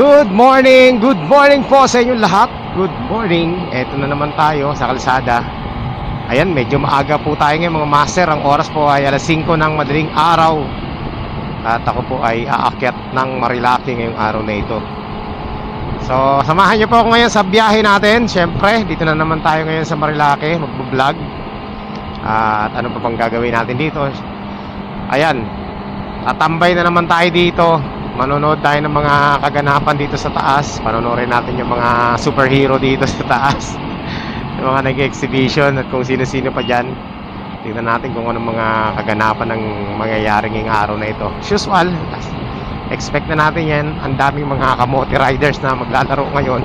Good morning, good morning po sa inyo lahat. Good morning. Eto na naman tayo sa kalsada. Ayan, medyo maaga po tayo ngayon mga master. Ang oras po ay alas 5 ng madaling araw. At ako po ay aakyat ng Marilaki ngayong araw na ito. So, samahan niyo po ako ngayon sa biyahe natin. Siyempre, dito na naman tayo ngayon sa Marilaki, magbo-vlog. At ano pa pang gagawin natin dito? Ayan, tatambay na naman tayo dito. Manonood tayo ng mga kaganapan dito sa taas. Panonoodin natin yung mga superhero dito sa taas. yung mga nag-exhibition at kung sino-sino pa dyan. Tingnan natin kung anong mga kaganapan ng mangyayari ngayong araw na ito. As usual, expect na natin yan. Ang daming mga kamote riders na maglalaro ngayon.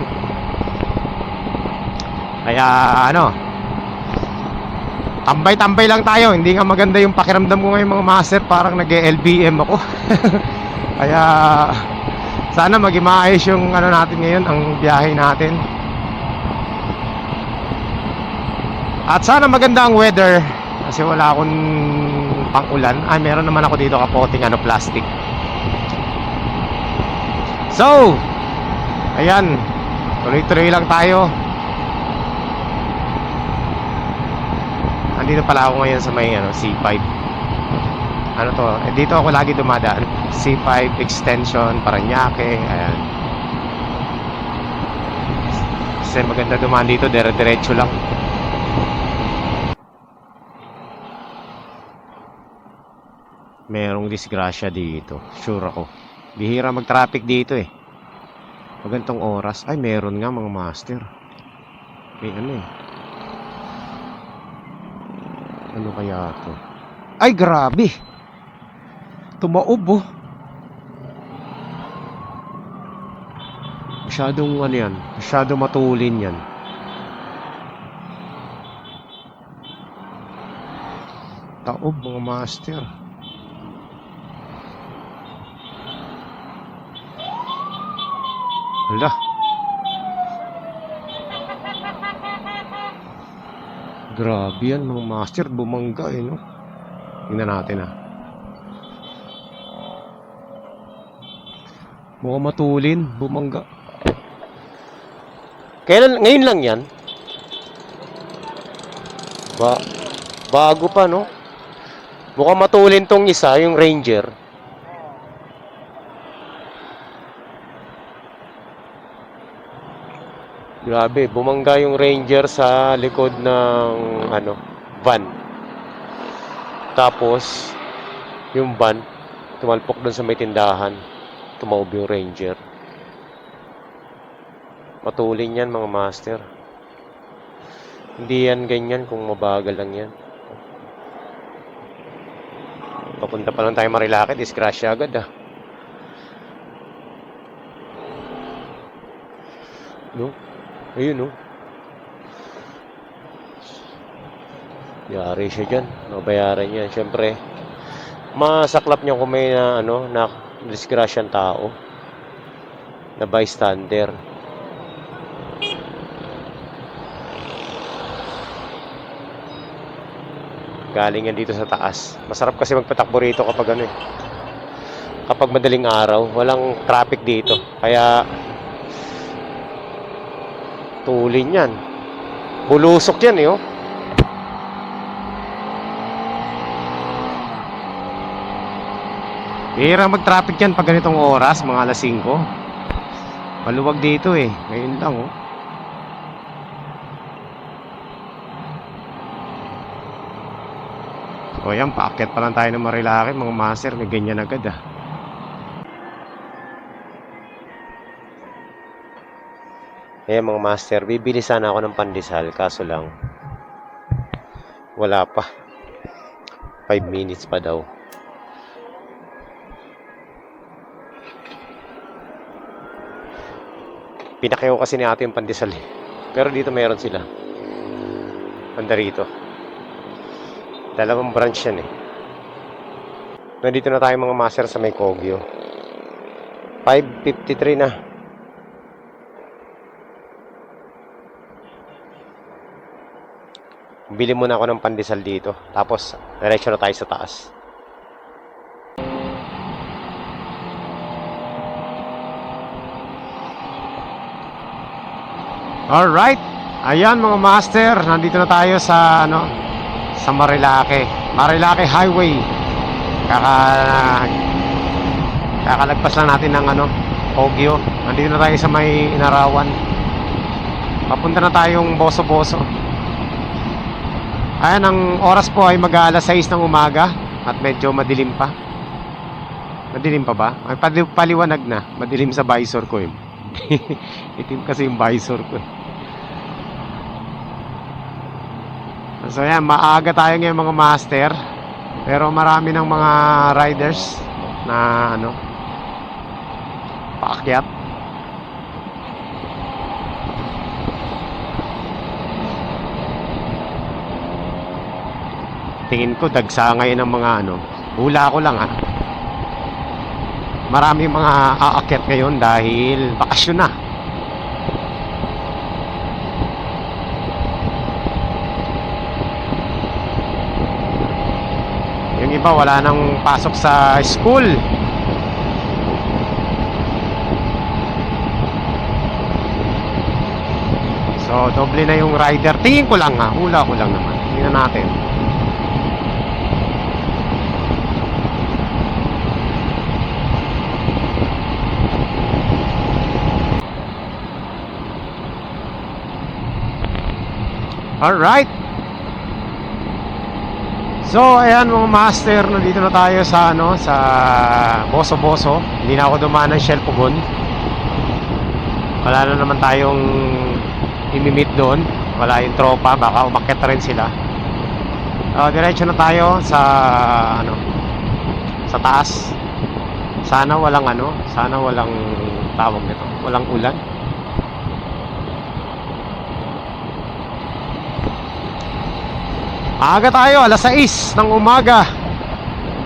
Kaya ano, tambay-tambay lang tayo. Hindi nga maganda yung pakiramdam ko ngayon mga master. Parang nag-LBM ako. Kaya sana maging maayos yung ano natin ngayon, ang biyahe natin. At sana maganda ang weather kasi wala akong pang-ulan. Ay, meron naman ako dito kapoting ano plastic. So, ayan. Tuloy-tuloy lang tayo. Andito pala ako ngayon sa may ano, C5 ano to, eh, dito ako lagi dumadaan. C5 extension, Paranaque, ayan. Kasi maganda dumaan dito, dire-diretso lang. Merong disgrasya dito, sure ako. Bihira mag-traffic dito eh. Magantong oras, ay meron nga mga master. May ano eh. Ano kaya to? Ay grabe! Tumaob oh. Masyadong ano yan, masyadong matulin yan. Taob mga master. Hala. Grabe yan mga master, bumangga eh no. Tingnan natin ah. Mukhang matulin, bumangga. Kailan, ngayon lang yan? Ba, bago pa, no? Mukhang matulin tong isa, yung Ranger. Grabe, bumangga yung Ranger sa likod ng, ano, van. Tapos, yung van, tumalpok doon sa may tindahan tumaob yung ranger. Matulin yan mga master. Hindi yan ganyan kung mabagal lang yan. Papunta pa lang tayo Marilaki, disgrasya agad ah. No? Ayun no? Yari siya dyan. Nabayaran yan. Siyempre, masaklap niya kung may na, ano, na disgrasyang tao na bystander. Galing yan dito sa taas. Masarap kasi magpatakbo rito kapag ano eh. Kapag madaling araw, walang traffic dito. Kaya tulin yan. Bulusok yan eh oh. Bihira mag-traffic yan pag ganitong oras, mga alas 5. Maluwag dito eh. Ngayon lang oh. O yan, paakyat pa lang tayo ng Marilaki, mga master, may ganyan agad ah. Eh mga master, bibili sana ako ng pandesal, kaso lang, wala pa. 5 minutes pa daw. Pinakayo kasi ni ate yung pandesal eh. Pero dito meron sila. Banda rito. Dalawang branch yan eh. Nandito na tayo mga master sa may Kogyo. 5.53 na. Bili muna ako ng pandesal dito. Tapos, diretso na tayo sa taas. Alright. Ayan mga master, nandito na tayo sa ano sa Marilake. Marilake Highway. Kaka kakalagpas lang natin ng ano, Ogyo. Nandito na tayo sa may Inarawan. Papunta na tayong Boso-Boso. Ayan, ang oras po ay mag-aalas 6 ng umaga at medyo madilim pa. Madilim pa ba? Ay, pali- paliwanag na. Madilim sa visor ko yun. Itim kasi yung visor ko. So yan, maaga tayo ngayon mga master. Pero marami ng mga riders na ano paakyat. Tingin ko dagsa ngayon ng mga ano. Hula ko lang ha. Marami mga aakyat ngayon dahil bakasyon na. Yung iba wala nang pasok sa school. So, doble na yung rider. Tingin ko lang ha. Hula ko lang naman. Tingnan natin. Alright. So, ayan mga master, nandito na tayo sa ano, sa Boso Boso. Hindi na ako dumaan ng Shell Pugon. Wala na naman tayong imimit doon. Wala yung tropa, baka umakyat na rin sila. Uh, diretso na tayo sa ano, sa taas. Sana walang ano, sana walang tawag nito, walang ulan. Aga tayo, alas 6 ng umaga.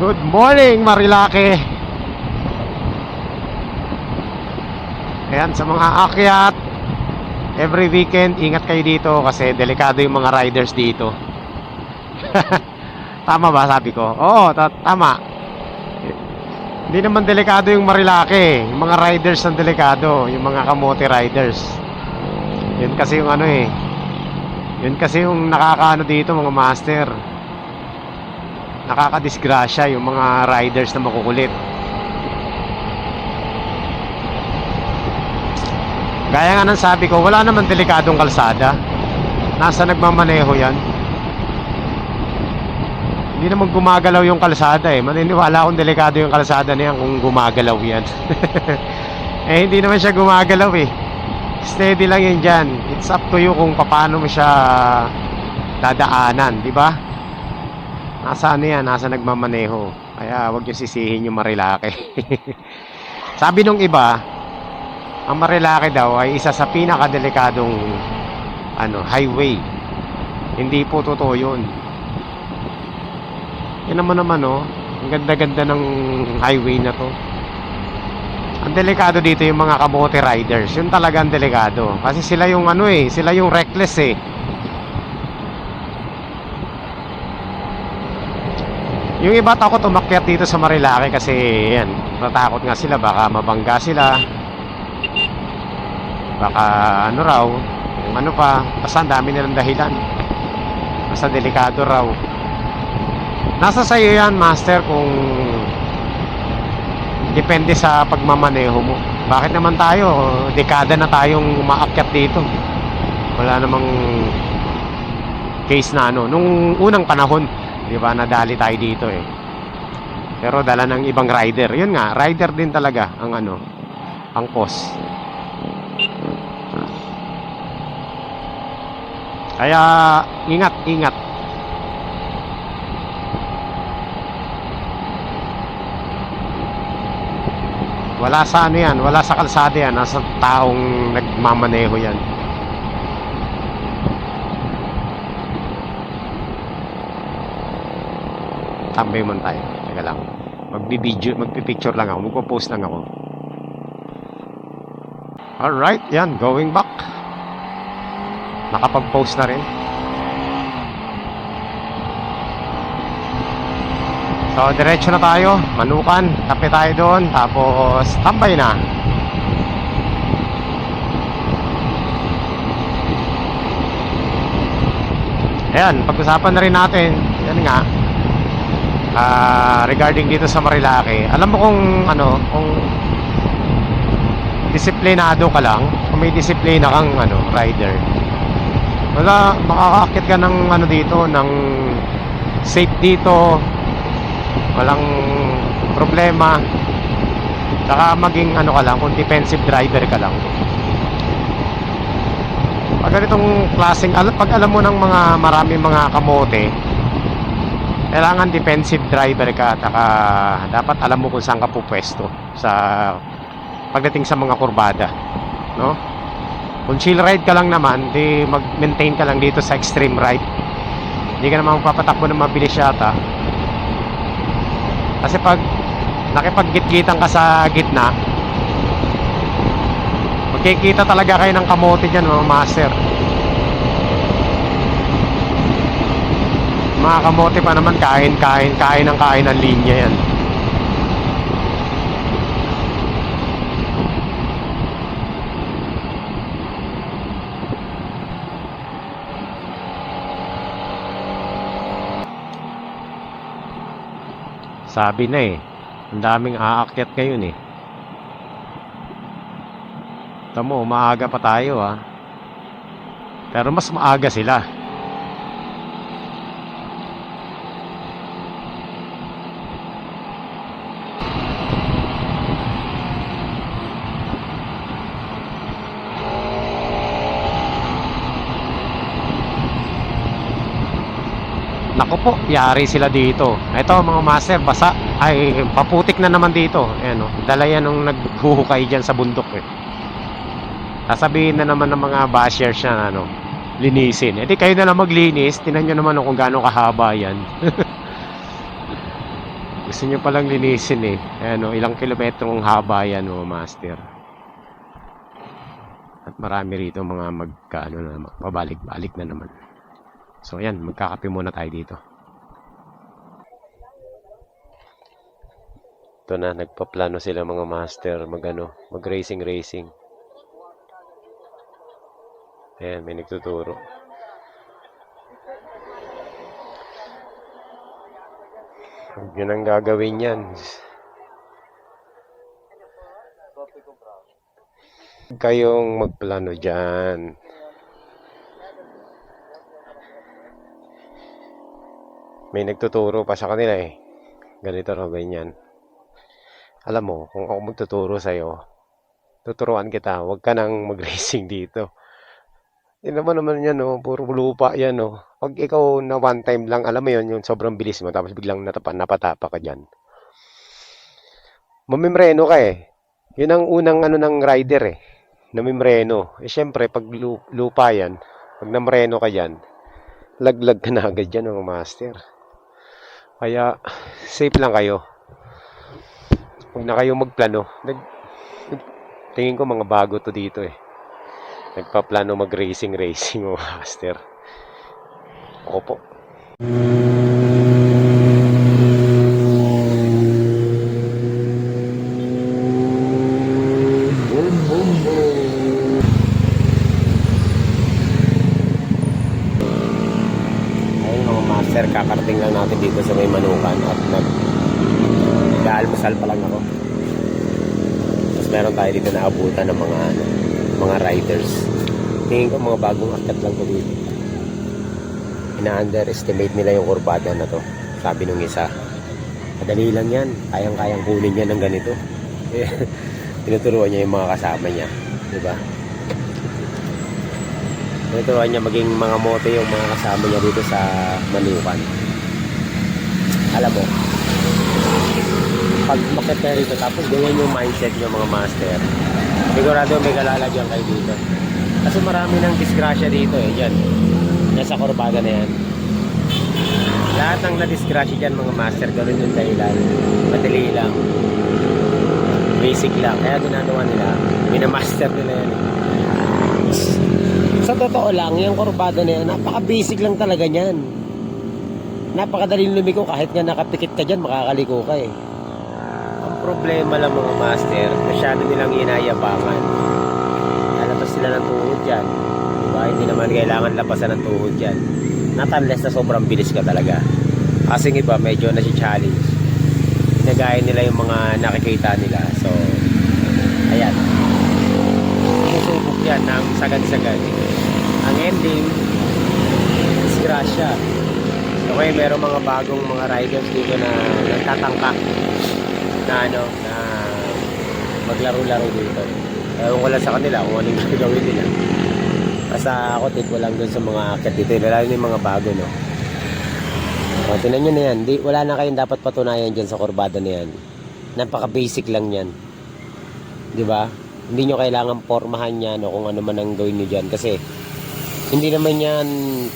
Good morning, Marilake. Ayan, sa mga akyat, every weekend, ingat kayo dito kasi delikado yung mga riders dito. tama ba sabi ko? Oo, ta- tama. Hindi naman delikado yung Marilake. Yung mga riders ang delikado. Yung mga kamote riders. Yun kasi yung ano eh. Yun kasi yung nakakaano dito mga master. Nakakadisgrasya yung mga riders na makukulit. Gaya nga ng sabi ko, wala naman delikadong kalsada. Nasa nagmamaneho yan. Hindi naman gumagalaw yung kalsada eh. Maniniwala akong delikado yung kalsada niyan kung gumagalaw yan. eh hindi naman siya gumagalaw eh. Steady lang yan dyan. It's up to you kung paano mo siya dadaanan, di ba? Nasa ano yan, nasa nagmamaneho. Kaya wag niyo sisihin yung Marilake. Sabi nung iba, ang Marilake daw ay isa sa pinakadelikadong ano, highway. Hindi po totoo yun. Yan naman naman oh. Ang ganda-ganda ng highway na to. Ang delikado dito yung mga kamote riders. Yun talaga ang delikado. Kasi sila yung ano eh, sila yung reckless eh. Yung iba takot umakyat dito sa Marilake kasi yan, natakot nga sila baka mabangga sila. Baka ano raw, ano pa, basta dami nilang dahilan. Basta delikado raw. Nasa sayo yan, master, kung depende sa pagmamaneho mo. Bakit naman tayo, dekada na tayong umaakyat dito. Wala namang case na ano, nung unang panahon, di ba, nadali tayo dito eh. Pero dala ng ibang rider. Yun nga, rider din talaga ang ano, ang cause. Kaya, ingat, ingat. Wala sa ano yan, wala sa kalsada yan, nasa taong nagmamaneho yan. Tambay man tayo. Teka lang. Magbi-video, magpi-picture lang ako, magpo-post lang ako. Alright, yan, going back. Nakapag-post na rin. So, diretso na tayo. Manukan. Kape tayo doon. Tapos, tambay na. Ayan, pag-usapan na rin natin, yan nga, ah, regarding dito sa Marilake. Alam mo kung ano, kung disiplinado ka lang, kung may disiplina kang ano, rider. Wala, makakaakit ka ng ano dito, ng safe dito, walang problema. Saka maging ano ka lang, kung defensive driver ka lang. Pag ganitong klaseng, al- pag alam mo ng mga maraming mga kamote, kailangan defensive driver ka at saka dapat alam mo kung saan ka pupwesto sa pagdating sa mga kurbada, no? Kung chill ride ka lang naman, di mag-maintain ka lang dito sa extreme right. Hindi ka naman papatakbo ng mabilis yata. Kasi pag nakipag-gitgitan ka sa gitna, magkikita talaga kayo ng kamote dyan, mga master. Mga kamote pa naman, kain, kain, kain ng kain ng linya yan. Sabi na eh, ang daming aakyat ngayon eh. Tamo, maaga pa tayo ah. Pero mas maaga sila. Naku po, yari sila dito. Ito mga master, basa. Ay, paputik na naman dito. Ayan o, dala yan nung naghuhukay dyan sa bundok eh. Sasabihin na naman ng mga bashers na ano, linisin. E di kayo na lang maglinis, tinan nyo naman kung gaano kahaba yan. Gusto nyo palang linisin eh. Ayan o, ilang kilometrong haba yan o, master. At marami rito mga magkaano na, pabalik-balik na naman. So ayan, magkakape muna tayo dito. Ito na, nagpaplano sila mga master mag ano, mag racing racing. Ayan, may nagtuturo. Yun ang gagawin yan. Kayong magplano dyan. May nagtuturo pa sa kanila eh. Ganito raw, ganyan. Alam mo, kung ako magtuturo sa'yo, tuturuan kita, huwag ka nang mag-racing dito. Hindi naman naman yan, no? puro lupa yan. No? Pag ikaw na one time lang, alam mo yun, yung sobrang bilis mo, tapos biglang natapa, napatapa ka dyan. Mamimreno ka eh. Yun ang unang ano ng rider eh. Namimreno. Eh syempre, pag lu- lupa yan, pag namreno ka dyan, laglag ka na agad dyan, mga master. Kaya, safe lang kayo. Huwag na kayo magplano. Nag, tingin ko mga bago to dito eh. Nagpaplano mag-racing racing o master. Ako po. Ayun mga master, kakarating lang natin dito sa may manukan at nag nag-aalmusal pa lang ako. Tapos meron tayo dito na abutan ng mga ano, mga riders. Tingin ko mga bagong akyat lang ko dito. Ina-underestimate nila yung kurbada na to. Sabi nung isa. Madali lang yan. Kayang-kayang kunin niya ng ganito. Tinuturuan niya yung mga kasama niya. Di ba? Tinuturuan niya maging mga mote yung mga kasama niya dito sa Manukan. Alam mo, pag makita rito, tapos ganyan yung mindset niyo mga master, sigurado may kalalagyan kayo dito. Kasi marami ng disgrasya dito eh, yan. Nasa kurbada na yan. Lahat ng na-disgrasya dyan mga master, ganun yung dahilan. Madali lang. Basic lang. Kaya ginagawa nila, minamaster nila yan. eh. Sa totoo lang, yung kurbada na yan, napaka-basic lang talaga niyan. Napakadaling lumiko kahit nga nakapikit ka dyan, makakaliko ka eh. Problema lang mga master, masyado nilang inayabangan. Lalabas sila ng tuhod dyan. Diba? Hindi naman kailangan lapasan ng tuhod dyan. Not unless na sobrang bilis ka talaga. Kasi iba, medyo nasi-challenge. Ginagaya nila yung mga nakikita nila. So, ayan. Sinusubok yan ng sagad-sagad. Ang ending, disgrasya. Okay, meron mga bagong mga riders dito na nagtatangka na ano, na maglaro-laro dito. Ewan ko lang sa kanila kung anong gagawin nila. Basta ako tip ko lang dun sa mga akit dito, lalo na yung mga bago, no. O, tinan nyo na yan. Di, wala na kayong dapat patunayan dyan sa kurbada na yan. Napaka-basic lang yan. Di ba? Hindi nyo kailangan pormahan yan o kung ano man ang gawin nyo dyan. Kasi, hindi naman yan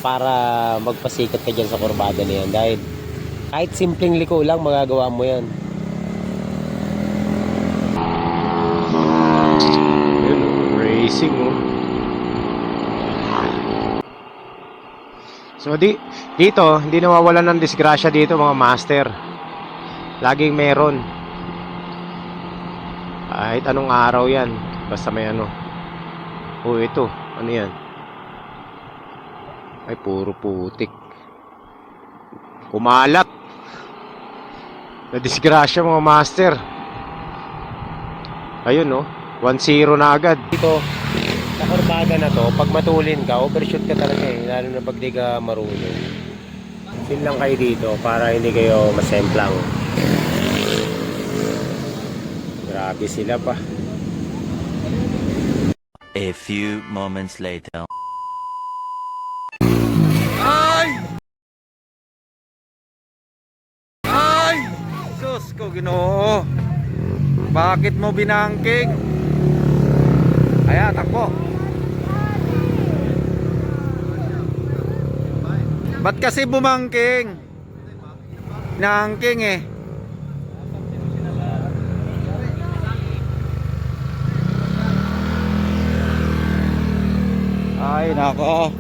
para magpasikat ka dyan sa kurbada na yan. Dahil, kahit simpleng liko lang, magagawa mo yan. Yun, oh, racing oh. So di dito, hindi nawawalan ng disgrasya dito mga master. Laging meron. Kahit anong araw 'yan, basta may ano. Oh, ito, ano 'yan? Ay puro putik. Kumalat. Na disgrasya mga master. Ayun no, 1-0 na agad. Dito, sa kurbada na to, pag matulin ka, overshoot ka talaga eh. Lalo na pag di ka marunong. Sin lang kayo dito para hindi kayo masemplang. Grabe sila pa. A few moments later. Ay! Sus ko, ginoo. Bakit mo binangking? Ayan, takbo. Ba't kasi bumangking? Nangking eh. Ay, nako.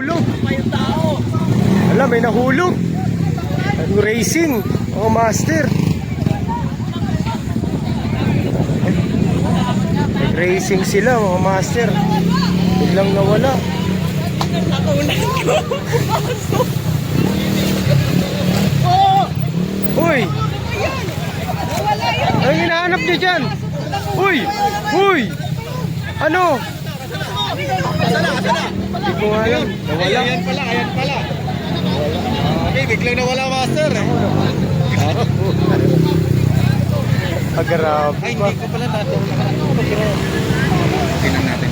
Hulog! Alam, may nahulog. Ang racing. Oh, master. Racing sila, mga master. Biglang nawala. Uy! Ang hinahanap niyo dyan? Uy! Uy! Ano? Hindi ko nga. Nawala. Ayan pala, ayan pala. Okay, biglang nawala master eh. Grabe Ay, hindi ko pala natin. Tingnan natin.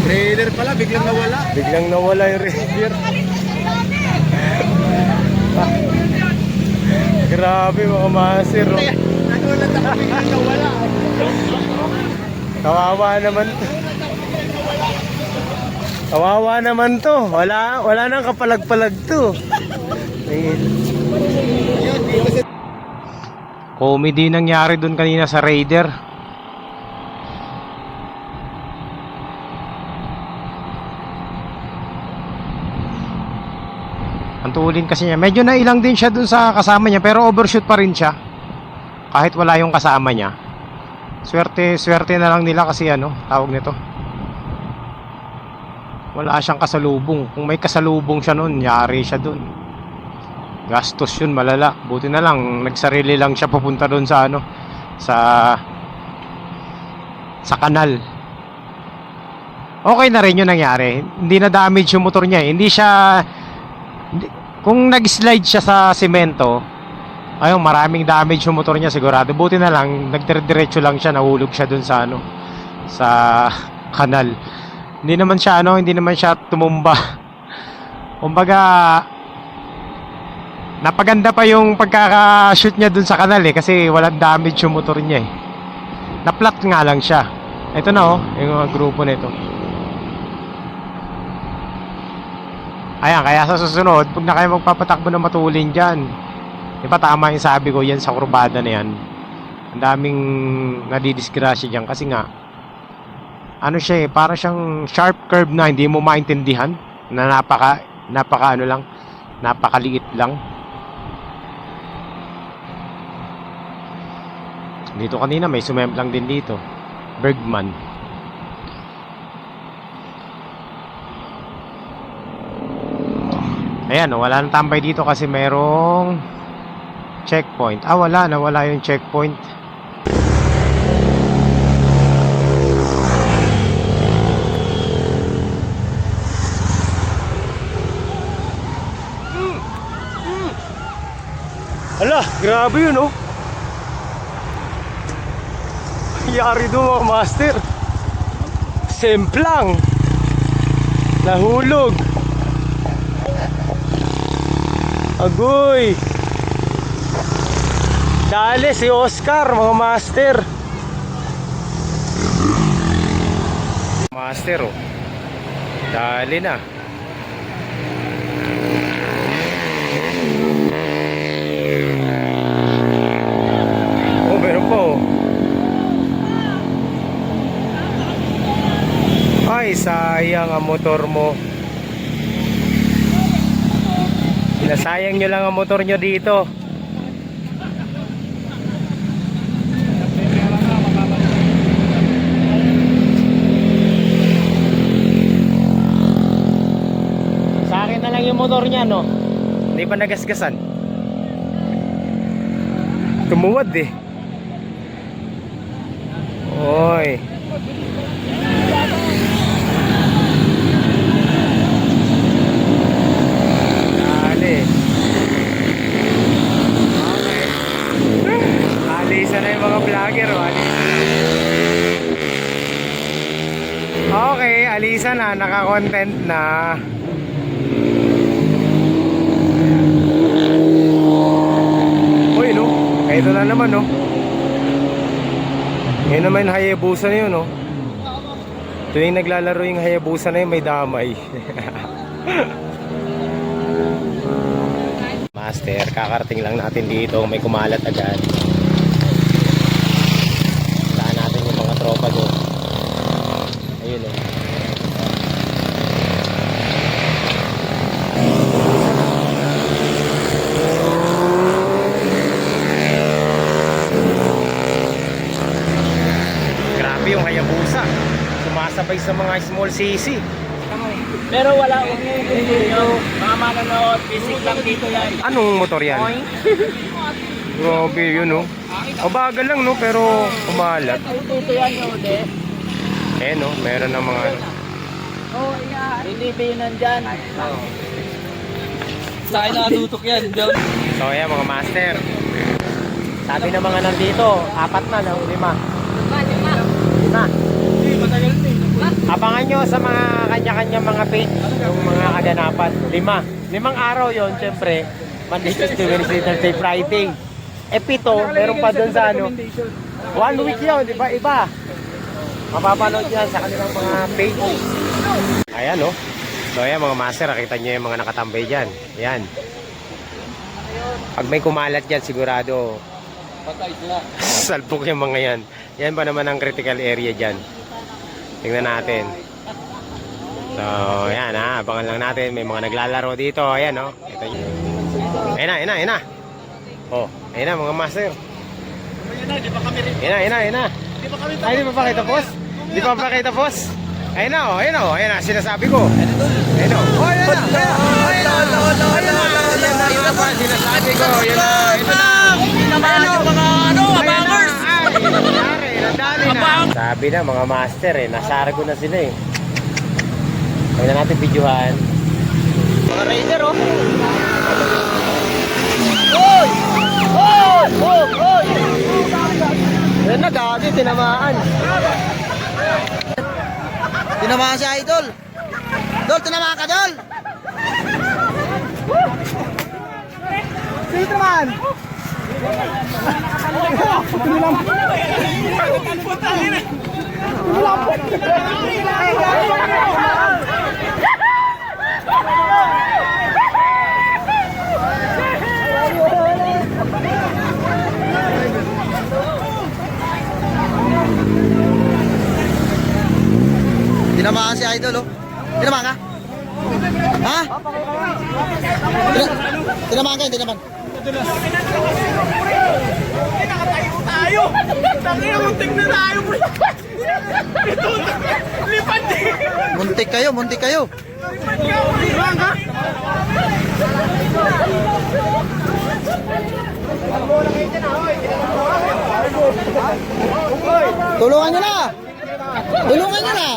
Trailer pala, biglang nawala. Biglang nawala yung reindeer. Grabe mga master. Nagulat ako biglang nawala. Kawawa naman. Kawawa naman to. Wala, wala nang kapalag-palag to. Ayun. Comedy nangyari doon kanina sa Raider. Ang tulin kasi niya. Medyo nailang din siya dun sa kasama niya pero overshoot pa rin siya. Kahit wala yung kasama niya. Swerte, swerte na lang nila kasi ano, tawag nito. Wala siyang kasalubong. Kung may kasalubong siya noon, yari siya doon. Gastos yun, malala. Buti na lang, nagsarili lang siya papunta doon sa ano, sa sa kanal. Okay na rin yung nangyari. Hindi na damage yung motor niya. eh. Hindi siya kung nag-slide siya sa semento, ayun, maraming damage yung motor niya sigurado. Buti na lang, nagdire-diretso lang siya, nahulog siya dun sa ano, sa kanal. Hindi naman siya ano, hindi naman siya tumumba. Kumbaga, napaganda pa yung pagkaka-shoot niya dun sa kanal eh, kasi walang damage yung motor niya eh. Na-flat nga lang siya. Ito na oh, yung mga grupo nito. Ayan, kaya sa susunod, pag na kayo magpapatakbo ng matulin dyan, di ba tama yung sabi ko, yan sa kurbada na yan. Ang daming nadidisgrasya dyan kasi nga, ano siya eh, para siyang sharp curve na hindi mo maintindihan na napaka napaka ano lang, napakaliit lang. Dito kanina may sumemplang din dito. Bergman. Ayan, wala nang tambay dito kasi merong checkpoint. Ah, wala. Nawala yung checkpoint. Grabe yun, oh. Yari doon mga master. Semplang. Nahulog. Agoy. Dali si Oscar, mga master. Master, oh. Dali na. Oh, meron pa, oh. Ay, sayang ang motor mo. Nasayang nyo lang ang motor nyo dito. Sa akin na lang yung motor niya, no? Hindi pa nagasgasan. Tumuwad eh. Oy. Dali. Okay. Alisan na yung mga vlogger. oh. Okay, alisan na. Naka-content na. Uy, no? Ito na naman, no? Ngayon naman yung Hayabusa na yun, no? Tuwing naglalaro yung Hayabusa na yun, may damay. Master, kakarating lang natin dito. May kumalat agad. Saan natin yung mga tropa doon. Ayun, oh. Grabe yung Hayabusa. Sumasabay sa mga small CC. Pero wala akong dito. Mga manonood, basic lang dito yan. Anong motor yan? Grabe yun, no? Mabagal lang, no? Pero kumalat. Dito yan, Ode. Eh, no? Meron ng mga... Oh, yeah. Hindi ba yun nandyan? Sa akin nakatutok yan. So, ayan, mga master. Sabi ng mga nandito, apat na? Lima. Lima. Abangan nyo sa mga kanya-kanya mga page, yung mga kaganapan. Lima. Limang araw yon syempre. Monday, Tuesday, Wednesday, Thursday, Friday. Eh, pito, meron pa doon sa ano. One week yun, di ba? Iba. Mapapanood yan sa kanilang mga page. Ayan, no? So, ayan, mga master, nakita nyo yung mga nakatambay dyan. Ayan. Pag may kumalat dyan, sigurado, Patay sila. salpok yung mga yan. Yan ba naman ang critical area dyan? Tingnan natin. So, ayan ha. Abangan lang natin. May mga naglalaro dito. Ayan, no? Ito yun. Ayan na, ayan na, ayan na. Oh, ayan na, mga master. Ayun na, di ba kami rin? Ayan na, ayan na, ayan na. Di ba kami Ay, di pa pakita, boss? Di pa pakita, boss? Ayun na, oh, ayun na, oh. Ayan na, sinasabi ko. Ayun na. Oh, ayan na. Ayun na. Ayun na. Ayun na. Ayun na. Ayun na. Sinasabi ko. Ayun na. Ito na. Naman yung mga ano, abangers! Sabi na mga master eh, nasargo na sila eh. Huwag na natin videohan. Mga raider, oh. Hoy! Hoy! Hoy! Hoy! Yan na, dati, tinamaan. Tinamaan si Idol. Dol, tinamaan ka, Dol. Sino naman? Tinamaan si Idol oh. Tinamaan ka? Ha? Tinamaan ka, tinamaan. Madulas. Ay, nakatayo tayo. Tangina, muntik na tayo. Ito, lipad din. Muntik kayo, muntik kayo. Lipad ka. Tulungan nyo na! Tulungan nyo na!